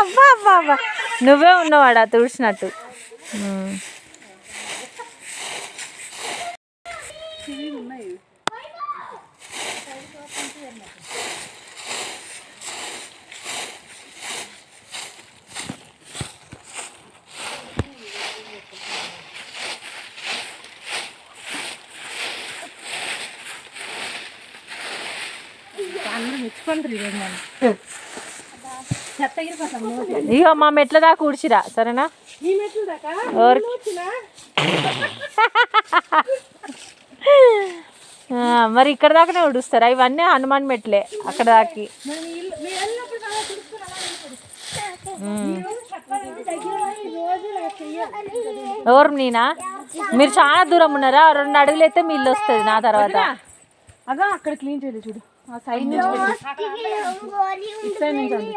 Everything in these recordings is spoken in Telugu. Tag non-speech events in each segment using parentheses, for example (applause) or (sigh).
అబ్బా అబ్బా అబ్బా నువ్వే ఉన్నవాడా తుడిచినట్టు ఉమ్. ఇగో మా మెట్ల దాకా ఊడ్చిరా సరేనా? (laughs) మరి ఇక్కడ దాకానే ఉడుస్తారా ఇవన్నీ హనుమాన్ మెట్లే అక్కడ దాకి. ఎవరు నేనా? మీరు చాలా దూరం ఉన్నారా? రెండు అడుగులు అయితే మీ ఇల్లు వస్తుంది నా తర్వాత. అగా అక్కడ క్లీన్ చేయలేదు చూడు. ఆ సైడ్ నుంచి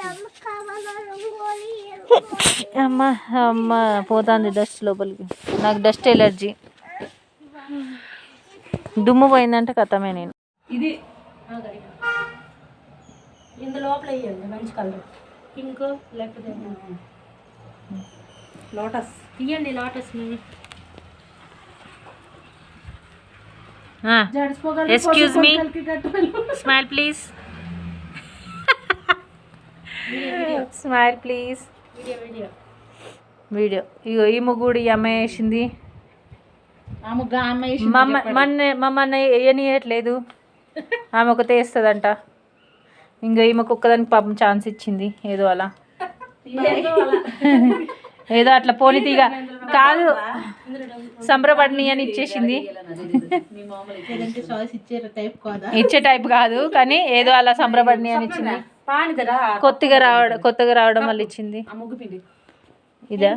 అమ్మ అమ్మ పోతుంది డస్ట్ లోపలికి. నాకు డస్ట్ ఎలర్జీ. దుమ్ము పోయిందంటే కథమే నేను. ఇది ఇందు లోపల వేయండి మంచి కలర్. పింక్ లేకపోతే లోటస్. ఇవ్వండి lotus excuse me smile please smile please video ఇగో ఈ ముగ్గుడు ఈ అమ్మాయి వేసింది. ఆ ముగ్గు ఆ అమ్మాయి మమ్మ మన మమ్మల్ని వేయనియట్లేదు. ఆమె ఒకతే వేస్తుందంట. ఇంకా ఈమెకు ఒక్కదానికి పాపం ఛాన్స్ ఇచ్చింది. ఏదో అలా. (laughs) ఏదో అట్లా పోనీ తీగ. కాదు. సంబరపడిని అని ఇచ్చేసింది. ఇచ్చే టైప్ కాదా? ఇచ్చే టైప్ కాదు కానీ ఏదో అలా సంబరపడిని అని ఇచ్చింది. పానిదరా? కొత్తగా రావడం కొత్తగా రావడం వల్ల ఇచ్చింది. ఆ ముగ్గు పిండి. ఇదా?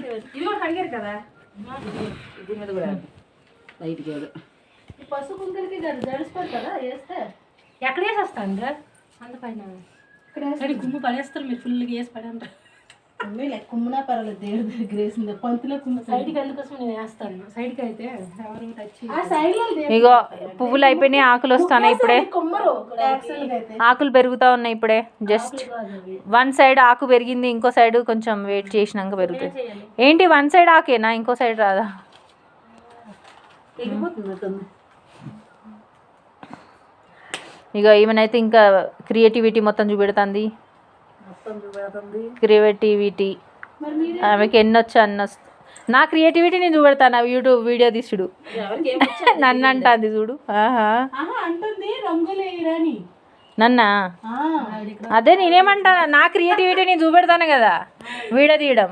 పసుపు కుంకులకి కదా వేస్తే? ఎక్కడ వేసేస్తాను అందపైన ఇక్కడ గుమ్ము పడేస్తారు మీరు ఫుల్గా వేసి కుమ్మునా పర్వాలేదు దేవుడి దగ్గర వేసింది. పంతులో కుమ్ము సైడ్కి అందుకోసం నేను వేస్తాను. సైడ్కి అయితే ఎవరు టచ్ ఆ సైడ్లో ఇగో పువ్వులు అయిపోయినాయి ఆకులు వస్తాయి ఇప్పుడే. కుమ్మరు అయితే. ఆకులు పెరుగుతా ఉన్నాయి ఇప్పుడే జస్ట్ వన్ సైడ్ ఆకు పెరిగింది ఇంకో సైడ్ కొంచెం వెయిట్ చేసినాక పెరుగుతుంది ఏంటి వన్ సైడ్ ఆకేనా ఇంకో సైడ్ రాదా? ఇక ఈమెనైతే ఇంకా క్రియేటివిటీ మొత్తం చూపెడుతుంది. క్రియేటివిటీ. ఆమెకి ఎన్ని వచ్చా అన్న నా క్రియేటివిటీ నేను చూపెడతాను? యూట్యూబ్ వీడియో తీసుడు. (laughs) నన్ను అంటుంది చూడు. నన్నా? అదే నేనేమంటాను? నా క్రియేటివిటీ నేను చూపెడతాను కదా? వీడియో తీయడం.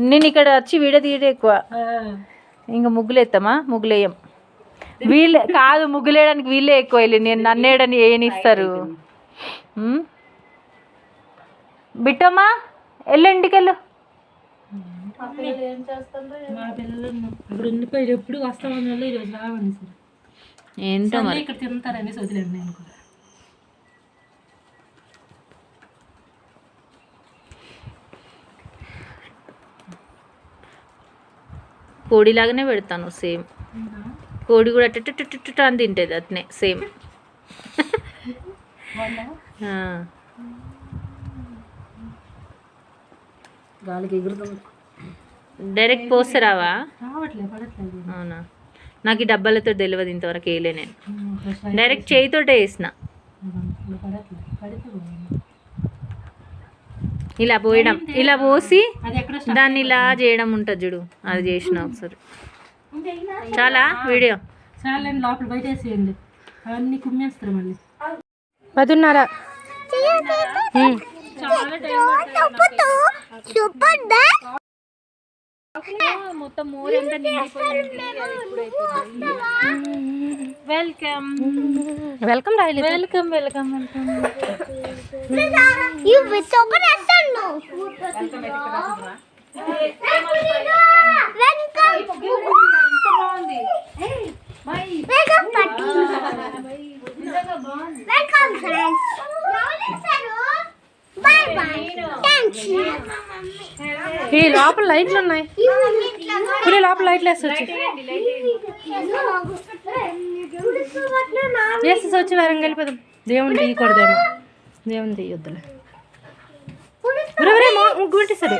నేను ఇక్కడ వచ్చి వీడియో తీయడం ఎక్కువ. ఇంకా ముగ్గులు ఎత్తామా? ముగ్గులు వేయం. వీళ్ళే కాదు ముగ్గులు వేయడానికి వీళ్ళే ఎక్కువ వెళ్ళి. నేను నన్ను వేయడానికి ఏనిస్తారు? బిట్టమ్మా వెళ్ళు మా పిల్లలు ఇప్పుడు ఉండిపోయి ఎప్పుడు వస్తామని వాళ్ళు ఈరోజు రావండి సార్. ఏంటో మరి? ఇక్కడ తింటారని వదిలేండి నేను కూడా. కోడిలాగానే పెడతాను సేమ్. కోడి కూడా టుట్టు అని తింటుంది అట్నే సేమ్. గాలికి ఎగురుతుంది డైరెక్ట్ పోస్తారావా రావట్లేదు పడట్లేదు. అవునా? నాకు ఈ డబ్బాలతో తెలియదు ఇంతవరకు వేయలే నేను. డైరెక్ట్ చేయితోటే వేసిన. ఇలా పోయడం ఇలా పోసి దాన్ని ఇలా చేయడం ఉంటుంది చూడు అది చేసిన ఒకసారి. చాలా వీడియో. చాలా లోపల బయట వేసేయండి అవన్నీ కుమ్మేస్తారు మళ్ళీ. పదున్నర మొత్తం మోరంతా వెల్కమ్ వెల్కమ్ రాయలేదు వెల్కమ్. వెల్కమ్ వెల్కమ్ ఈ లోపల లైట్లు ఉన్నాయి. పులి లోపల లైట్లు వేసి వచ్చి. వేసి వచ్చి వారం వెళ్ళిపోదాం దేవుని తీయకూడదేమో దేవుని తీయొద్దులే. మా- ముగ్గు పెట్టేశాడు.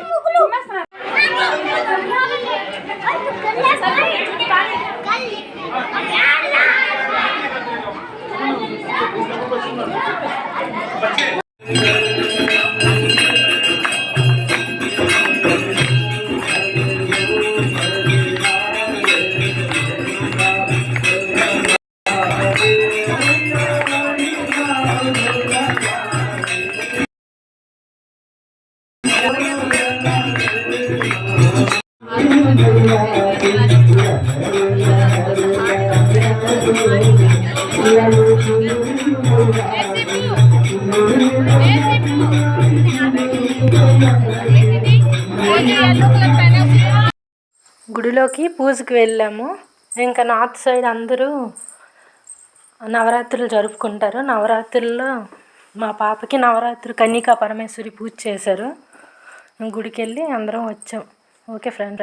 గుడిలోకి పూజకి వెళ్ళాము. ఇంకా నార్త్ సైడ్ అందరూ నవరాత్రులు జరుపుకుంటారు. నవరాత్రుల్లో మా పాపకి నవరాత్రి కన్యకా పరమేశ్వరి పూజ చేశారు. గుడికి వెళ్ళి అందరం వచ్చాం. Okay friend.